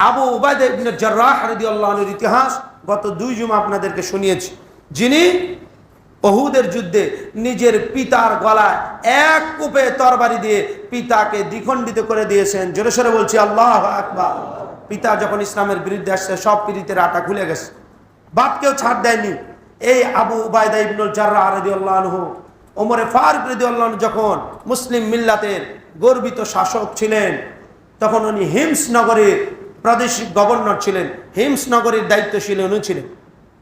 আবু উবায়দা ইতিহাস গত দুই জুমা আপনাদেরকে শুনিয়েছি। যিনি বহুদের যুদ্ধে নিজের পিতার গলায় এক কূপে তরবারি দিয়ে পিতাকে দ্বিখণ্ডিত করে দিয়েছেন। জোরে সরে বলছি, আল্লাহ আকবার। পিতা যখন ইসলামের বিরুদ্ধে আসছে, সব পিড়িতের আটা খুলে গেছে। বাপকেও ছাড় দেয়নি। এই আবু উবায়দা ইবনুল জার্রা আনহু, ওমরে ফারুক রাদিয়াল্লাহু আনহু যখন মুসলিম মিল্লাতের গর্বিত শাসক ছিলেন, তখন উনি হিমস নগরের প্রাদেশিক গভর্নর ছিলেন হিমস নগরের দায়িত্বশীল উনি ছিলেন।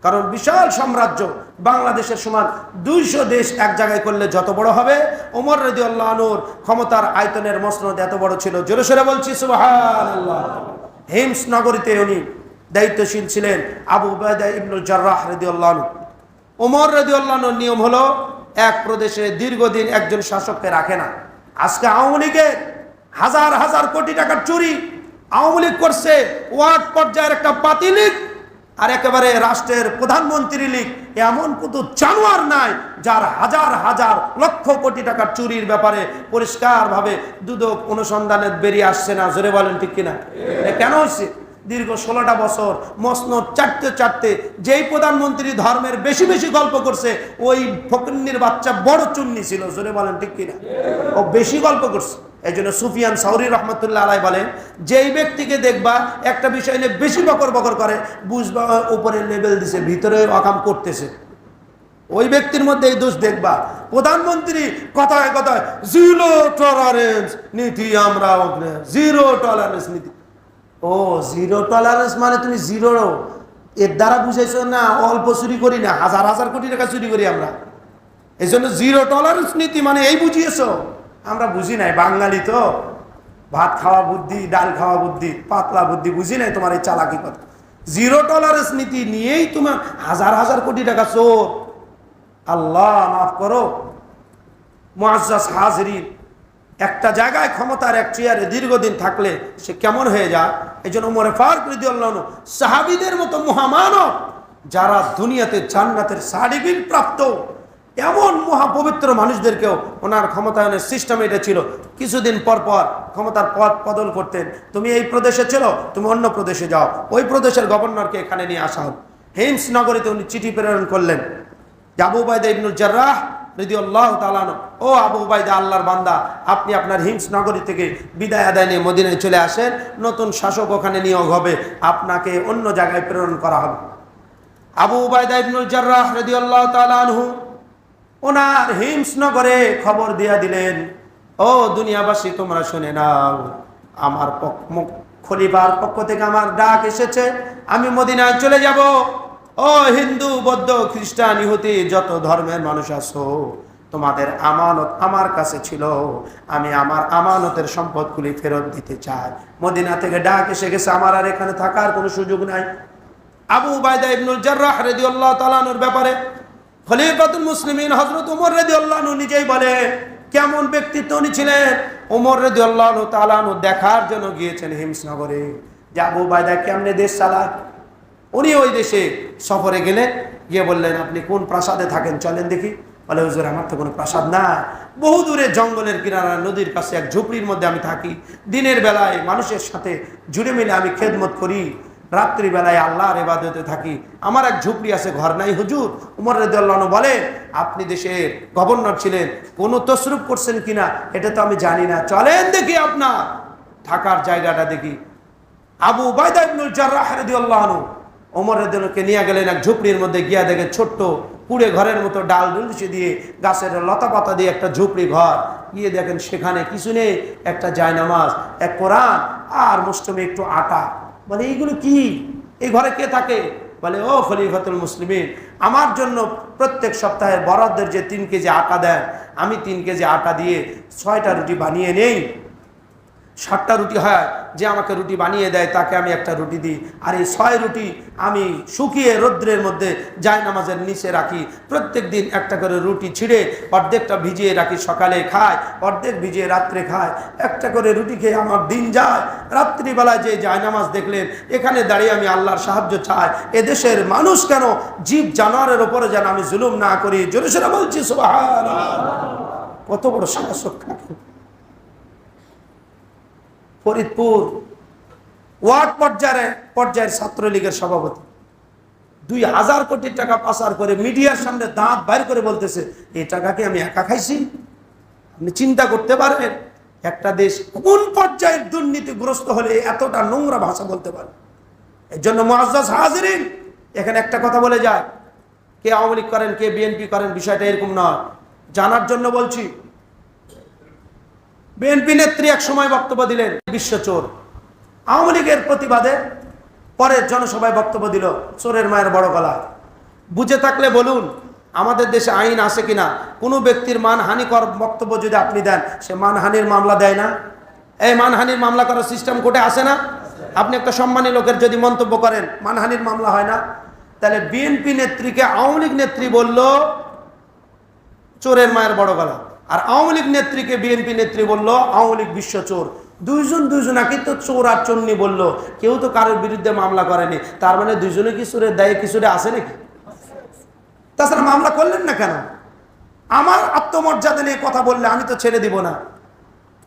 কারণ বিশাল সাম্রাজ্য বাংলাদেশের সমান দুইশো দেশ এক জায়গায় করলে যত বড় হবে, ওমর রদি আল্লাহনুর ক্ষমতার আয়তনের মসনদ এত বড় ছিল। জোরে সোরে বলছি হিমস নগরীতে উনি দায়িত্বশীল ছিলেন আবু ইবনুল জার্রাহ রদি আল্লাহনু ওমর রদি আল্লাহনুর নিয়ম হলো, এক প্রদেশে দীর্ঘদিন একজন শাসককে রাখে না। আজকে আওয়ামী লীগের হাজার হাজার কোটি টাকার চুরি আওয়ামী লীগ করছে, ওয়ার্ড পর্যায়ের একটা পাতি লীগ আর একেবারে রাষ্ট্রের প্রধানমন্ত্রী লীগ। এমন কত জানোয়ার নাই যার হাজার হাজার লক্ষ কোটি টাকার চুরির ব্যাপারে পরিষ্কারভাবে দুদক অনুসন্ধানে বেরিয়ে আসছে না। জোরে বলেন ঠিক কিনা? কেন হচ্ছে দীর্ঘ ষোলোটা বছর মসনদ চারটে চারটে যেই প্রধানমন্ত্রী ধর্মের বেশি বেশি গল্প করছে, ওই ফকিন্নির বাচ্চা বড় চুন্নি ছিল। জোরে বলেন ঠিক কিনা? ও বেশি গল্প করছে। এই জন্য সুফিয়ান সাউরি রহমতুল্লাহ আলাই বলেন, যেই ব্যক্তিকে দেখবা একটা বিষয় নিয়ে বেশি বকর বকর করে, বুঝবা উপরে লেভেল দিছে, ভিতরে অকাম করতেছে। ওই ব্যক্তির মধ্যে এই দোষ দেখবা। প্রধানমন্ত্রী কথায় কথায় জিরো টলারেন্স নীতি, আমরা জিরো টলারেন্স নীতি। ও জিরো টলারেন্স মানে তুমি জিরো এর দ্বারা বুঝাইছো না, অল্প চুরি করি না, হাজার হাজার কোটি টাকা চুরি করি আমরা। এই জন্য জিরো টলারেন্স নীতি মানে এই বুঝিয়েছো। আমরা বুঝি নাই, বাঙালি তো। ভাত খাওয়া বুদ্ধি, ডাল খাওয়া বুদ্ধি, পাতলা বুদ্ধি, বুঝি নাই তোমার এই চালাকি কথা। জিরো টলারেন্স নীতি নিয়েই তোমার হাজার হাজার কোটি টাকা চোর আল্লাহ, মাফ করো। মুআজ্জাজ হাজরিন, একটা জায়গায় ক্ষমতার এক চেয়ারে দীর্ঘদিন থাকলে সে কেমন হয়ে যায়? এই জন্য উমরে ফারুক রিদিউল্লাহ সাহাবিদের মতো মহামানব, যারা দুনিয়াতে জান্নাতের সার্টিফিকেট প্রাপ্ত এমন মহাপবিত্র মানুষদেরকেও ওনার ক্ষমতায়নের সিস্টেম এটা ছিল। কিছুদিন পর পর ক্ষমতার পদ বদল করতেন। তুমি এই প্রদেশে ছিল তুমি অন্য প্রদেশে যাও। ওই প্রদেশের গভর্নরকে এখানে নিয়ে আসা হোক। হিমস নগরীতে উনি চিঠি প্রেরণ করলেন। আবু বাইদা ইবনুল জার্রাহ রিদি আল্লাহ তালানো ও আবু বাইদা আল্লাহর বান্দা, আপনি আপনার হিমস নগরী থেকে বিদায় আদায় নিয়ে মদিনায় চলে আসেন। নতুন শাসক ওখানে নিয়োগ হবে। আপনাকে অন্য জায়গায় প্রেরণ করা হবে। আবু উবায়দা ইবনুল জার্রাহ রিদি আল্লাহ তালানহু ওনার হিমস নগরে খবর দিয়া দিলেন, ও দুনিয়াবাসী, তোমরা শুনে নাও, আমার খলিফার পক্ষ থেকে আমার ডাক এসেছে, আমি মদিনায় চলে যাব। ও হিন্দু, বৌদ্ধ, খ্রিস্টান ইহুতি যত ধর্মের মানুষ আছো, তোমাদের আমানত আমার কাছে ছিল। আমি আমার আমানতের সম্পদগুলি ফেরত দিতে চাই। মদিনা থেকে ডাক এসে গেছে, আমার আর এখানে থাকার কোনো সুযোগ নাই। আবু বাইদা ইবনুল জার্রাহ রাদিয়াল্লাহু তালানোর ব্যাপারে খলিফাতুল মুসলিমিন হযরত ওমর রাদিয়াল্লাহু নিজেই বলে, কেমন ব্যক্তিত্ব উনি ছিলেন? ওমর রাদিয়াল্লাহু তাআলাহু দেখার জন্য গিয়েছেন হিমসনগরে যে আবু কেমনে দেশ চালায়? উনি ওই দেশে সফরে গেলেন গিয়ে বললেন, আপনি কোন প্রাসাদে থাকেন? চলেন দেখি। বলে, হুজুর, আমার তো কোনো প্রাসাদ না বহু দূরে জঙ্গলের কিনারা, নদীর কাছে এক ঝুপড়ির মধ্যে আমি থাকি। দিনের বেলায় মানুষের সাথে জুড়ে মিলে আমি খেদমত করি। রাত্রিবেলায় আল্লাহর এবাদতে থাকি। আমার এক ঝুপড়ি আছে, ঘর নাই, হুজুর। উমর রেদুল্লাহ বলে, আপনি দেশের গভর্নর ছিলেন, কোনো তসরুপ করছেন কিনা? এটা তো আমি জানি না। চলেন দেখি আপনার থাকার জায়গাটা দেখি। আবু বাইদা ইবনুল ওমর রেদুলকে নিয়ে গেলেন এক ঝুপড়ির মধ্যে, গিয়া দেখে ছোট্ট কুড়ে ঘরের মতো ডাল ডুলছে দিয়ে গাছের লতা পাতা দিয়ে একটা ঝুপড়ি ঘর। গিয়ে দেখেন সেখানে কিছু নেই, একটা জায়নামাজ, এক কোরআন, আর মুষ্টমে একটু আটা। বলে, এইগুলো কি? এই ঘরে কে থাকে? বলে, ও খলিফাতুল মুসলিমিন, আমার জন্য প্রত্যেক সপ্তাহে বরাদ্দের যে তিন কেজি আটা দেন আমি তিন কেজি আটা দিয়ে ছয়টা রুটি বানিয়ে নেই। ষাটটা রুটি হয়, যে আমাকে রুটি বানিয়ে দেয়, তাকে আমি একটা রুটি দিই। আর এই ছয় রুটি আমি শুকিয়ে রৌদ্রের মধ্যে জায় নামাজের নিচে রাখি। প্রত্যেক দিন একটা করে রুটি ছিঁড়ে অর্ধেকটা ভিজিয়ে রাখি সকালে খায়, অর্ধেক ভিজিয়ে রাত্রে খায়। একটা করে রুটি খেয়ে আমার দিন যায়। রাত্রিবেলায় যে জায় নামাজ দেখলেন, এখানে দাঁড়িয়ে আমি আল্লাহর সাহায্য চাই। এদেশের মানুষ কেন জীব জানোয়ারের ওপরে যেন আমি জুলুম না করি? জোরে বলছি, সুবহানাল্লাহ। কত বড় শাসক থাকে ফরিদপুর ওয়ার্ড পর্যায়ে, পর্যায়ের ছাত্রলীগের সভাপতি। দুই হাজার কোটি টাকা পাচার করে মিডিয়ার সামনে দাঁত বাইর করে বলতেছে এই টাকাকে আমি একা খাইছি। আপনি চিন্তা করতে পারেন, একটা দেশ কোন পর্যায়ের দুর্নীতিগ্রস্ত হলে এতটা নোংরা ভাষা বলতে পারে? এর জন্য মহাজাজ হাজিরিন, এখানে একটা কথা বলে যায়। কে আওয়ামী লীগ করেন, কে বিএনপি করেন, বিষয়টা এরকম নয়। জানার জন্য বলছি বিএনপি নেত্রী এক সময় বক্তব্য দিলেন বিশ্বচোর আওয়ামী লীগের প্রতিবাদে পরে জনসভায় বক্তব্য দিল, চোরের মায়ের বড় গলা। বুঝে থাকলে বলুন, আমাদের দেশে আইন আছে কিনা? কোনো ব্যক্তির মানহানিকর বক্তব্য যদি আপনি দেন, সে মানহানির মামলা দেয় না। এই মানহানির মামলা করার সিস্টেম কোর্টে আসে না? আপনি একটা সম্মানী লোকের যদি মন্তব্য করেন, মানহানির মামলা হয় না। তাহলে বিএনপি নেত্রীকে আওয়ামী লীগ নেত্রী বলল, চোরের মায়ের বড় গলা। আর আওয়ামী লীগ নেত্রীকে বিএনপি নেত্রী বলল, আওয়ামী লীগ বিশ্ব চোর। দুইজন দুইজনাকে তো চোর আর চন্নি বলল, কেউ তো কারোর বিরুদ্ধে মামলা করেনি। তার মানে দুইজনে কি চোরের দায়ে কিছুরে আছে নাকি? তাছাড়া মামলা করলেন না কেন? আমার আত্মমর্যাদা নিয়ে কথা বললে আমি তো ছেড়ে দিব না।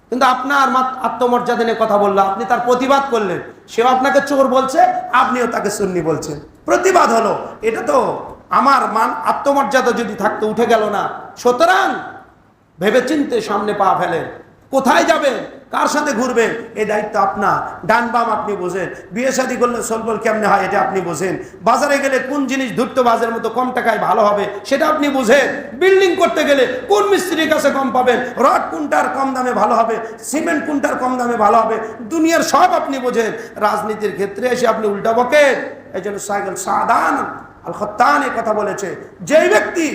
কিন্তু আপনার আত্মমর্যাদা নিয়ে কথা বলল, আপনি তার প্রতিবাদ করলেন। সেও আপনাকে চোর বলছে, আপনিও তাকে সুন্নি বলছেন। প্রতিবাদ হলো। এটা তো আমার মান, আত্মমর্যাদা যদি থাকতে, উঠে গেল না। সুতরাং ভেবে চিনতে সামনে পা ফেলেন কোথায় যাবেন কার সাথে ঘুরবেন এই দায়িত্ব আপনার। ডান বাম আপনি বোঝেন। বিয়ে শাদী করলে সলবল কেমনে হয় এটা আপনি বোঝেন। বাজারে গেলে কোন জিনিস ধূর্ত বাজারের মতো কম টাকায় ভালো হবে সেটা আপনি বুঝেন। বিল্ডিং করতে গেলে কোন মিস্ত্রির কাছে কম পাবেন? রড কোনটার কম দামে ভালো হবে? সিমেন্ট কোনটার কম দামে ভালো হবে? দুনিয়ার সব আপনি বোঝেন। রাজনীতির ক্ষেত্রে এসে আপনি উল্টা বকেন। এই জন্য সাইকেল সাদান। আল খত্তান এ কথা বলেছে। যেই ব্যক্তি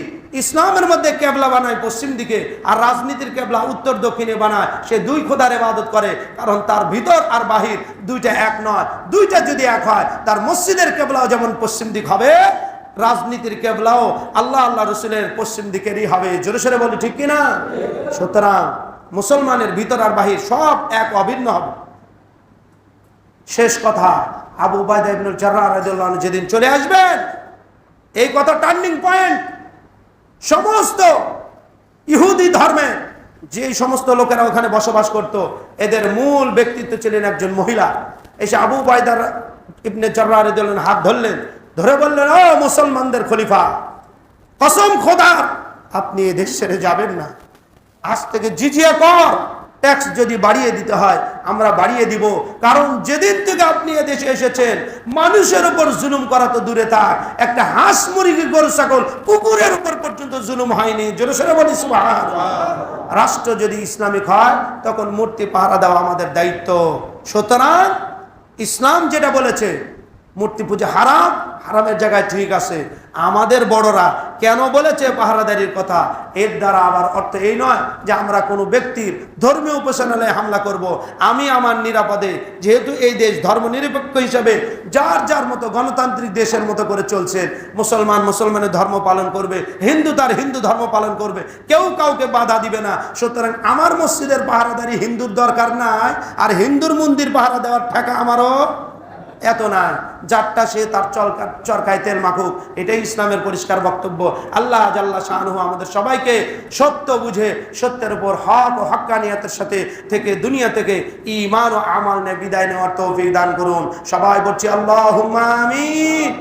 ইসলামের মধ্যে কেবলা বানায়, পশ্চিম দিকে, আর রাজনীতির কেবলা উত্তর দক্ষিণে বানায়, সে দুই খোদার ইবাদত করে, কারণ তার ভিতর আর বাহির দুইটা এক নয়। দুইটা যদি এক হয়, তার মসজিদের কেবলাও যেমন পশ্চিম দিক হবে, রাজনীতির কেবলাও আল্লাহ আল্লাহ রসুলের পশ্চিম দিকেরই হবে। জোরে সোরে বলি, ঠিক কিনা? সুতরাং মুসলমানের ভিতর আর বাহির সব এক অভিন্ন হবে। শেষ কথা, আবু বায়দা ইবনুল জাররাহ রাদিয়াল্লাহু আনহু যেদিন চলে আসবেন এই কথা টার্নিং পয়েন্ট সমস্ত ইহুদি ধর্মে যে সমস্ত লোকেরা ওখানে বসবাস করত, এদের মূল ব্যক্তিত্ব ছিলেন একজন মহিলা। এসে আবু বায়দার ইবনে রাদিয়াল্লাহু হাত ধরলেন, ধরে বললেন, ও মুসলমানদের খলিফা, কসম খোদার, আপনি এ দেশ ছেড়ে যাবেন না। আজ থেকে জিজিয়া কর ট্যাক্স যদি বাড়িয়ে দিতে হয়, আমরা বাড়িয়ে দিব। কারণ যেদিন থেকে আপনি এদেশে এসেছেন, মানুষের উপর জুলুম করা তো দূরে থাক। একটা হাঁস মুরগি, গরু, ছাগল কুকুরের উপর পর্যন্ত জুলুম হয়নি। রাষ্ট্র যদি ইসলামিক হয়, তখন মূর্তি পাহারা দেওয়া আমাদের দায়িত্ব। সুতরাং ইসলাম যেটা বলেছে মূর্তি পূজা হারাম? হারামের জায়গায় ঠিক আছে। আমাদের বড়রা কেন বলেছে পাহারাদারির কথা? এর দ্বারা আবার অর্থ এই নয় যে আমরা কোনো ব্যক্তির ধর্মীয় উপাসনালয়ে হামলা করব। আমি আমার নিরাপদে, যেহেতু এই দেশ ধর্ম নিরপেক্ষ হিসাবে যার যার মতো গণতান্ত্রিক দেশের মতো করে চলছে, মুসলমান মুসলমানের ধর্ম পালন করবে, হিন্দু তার হিন্দু ধর্ম পালন করবে, কেউ কাউকে বাধা দিবে না। সুতরাং আমার মসজিদের পাহারাদারি হিন্দুর দরকার নাই, আর হিন্দুর মন্দির পাহারা দেওয়ার ঠেকা আমারও এত না, যারটা সে তার চলকা চরকায় তেল মাখুক, এটাই ইসলামের পরিষ্কার বক্তব্য। আল্লাহ জাল্লা শাহানহু আমাদের সবাইকে সত্য বুঝে, সত্যের উপর হক ও হক্কানিয়াতের সাথে থেকে, দুনিয়া থেকে ইমান ও আমাল নে বিদায় নেওয়ার তৌফিক দান করুন। সবাই বলছি আল্লাহ আমিন।